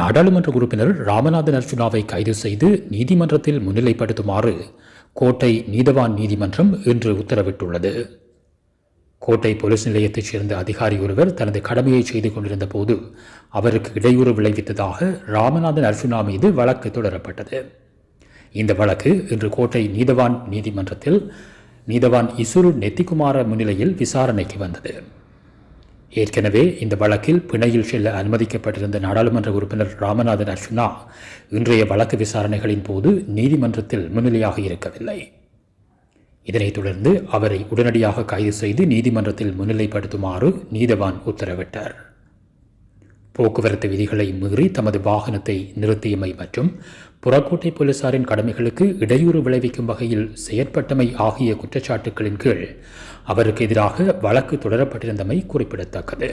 நாடாளுமன்ற உறுப்பினர் ராமநாதன் அர்ஜுனாவை கைது செய்து நீதிமன்றத்தில் முன்னிலைப்படுத்துமாறு கோட்டை நீதவான் நீதிமன்றம் இன்று உத்தரவிட்டுள்ளது. கோட்டை போலீஸ் நிலையத்தைச் சேர்ந்த அதிகாரி ஒருவர் தனது கடமையை செய்து கொண்டிருந்த போது அவருக்கு இடையூறு விளைவித்ததாக ராமநாதன் அர்ஜுனா மீது வழக்கு தொடரப்பட்டது. இந்த வழக்கு இன்று கோட்டை நீதவான் நீதிமன்றத்தில் நீதவான் இசுரு நெத்திக்குமார முன்னிலையில் விசாரணைக்கு வந்தது. ஏற்கனவே இந்த வழக்கில் பிணையில் செல்ல அனுமதிக்கப்பட்டிருந்த நாடாளுமன்ற உறுப்பினர் ராமநாதன் அர்ஜுனா இன்றைய வழக்கு விசாரணைகளின் போது நீதிமன்றத்தில் முன்னிலையாக இருக்கவில்லை. இதனைத் தொடர்ந்து அவரை உடனடியாக கைது செய்து நீதிமன்றத்தில் முன்னிலைப்படுத்துமாறு நீதவான் உத்தரவிட்டார். போக்குவரத்து விதிகளை மீறி தமது வாகனத்தை நிறுத்தியமை மற்றும் புறக்கோட்டை போலீசாரின் கடமைகளுக்கு இடையூறு விளைவிக்கும் வகையில் செயற்பட்டமை ஆகிய குற்றச்சாட்டுகளின் கீழ் அவருக்கு எதிராக வழக்கு தொடரப்பட்டிருந்தமை குறிப்பிடத்தக்கது.